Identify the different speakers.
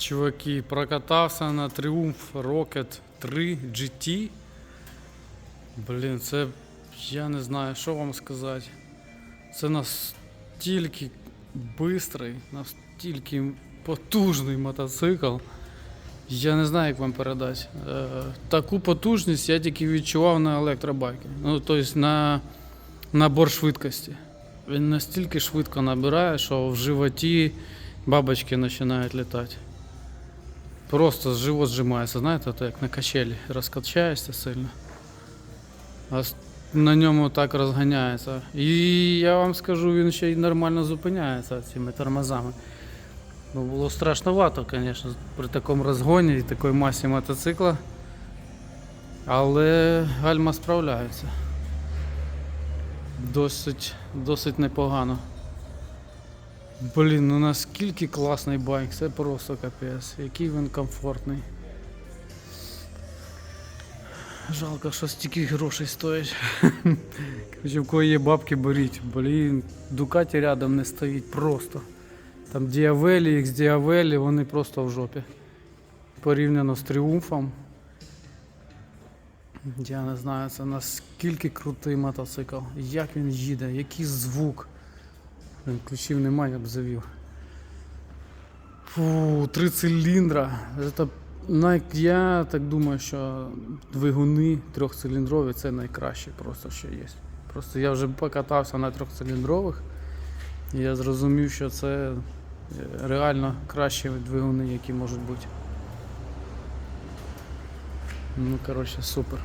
Speaker 1: Чуваки, прокатався на Triumph Rocket 3 GT. Блін, це я не знаю, що вам сказати. Це настільки бистрий, настільки потужний мотоцикл. Я не знаю, як вам передати. Е, таку потужність я тільки відчував на електробайкі. Ну, тобто на набор швидкості. Він настільки швидко набирає, що в животі бабочки починають літати. Просто живот зжимається, знаєте, то як на качелі розкачаєшся сильно. А на ньому так розганяється. І я вам скажу, він ще й нормально зупиняється цими тормозами. Ну, було страшновато, звісно, при такому розгоні і такій масі мотоцикла. Але гальма справляється. Досить, досить непогано. Блін, ну наскільки класний байк, це просто капець, який він комфортний. Жалко, що стільки грошей стоїть. Короче, в кого є бабки, беріть. Блін, Дукаті рядом не стоїть просто. Там Діавелі, X Діавелі, вони просто в жопі. Порівняно з тріумфом. Я не знаю, це наскільки крутий мотоцикл. Як він їде, який звук. Ключів немає, я б завів. Фу, три циліндра. Це. Я так думаю, що двигуни трьохциліндрові це найкраще просто що є. Просто я вже покатався на трьохциліндрових, і я зрозумів, що це е, реально кращі двигуни, які можуть бути. Ну, коротше, супер.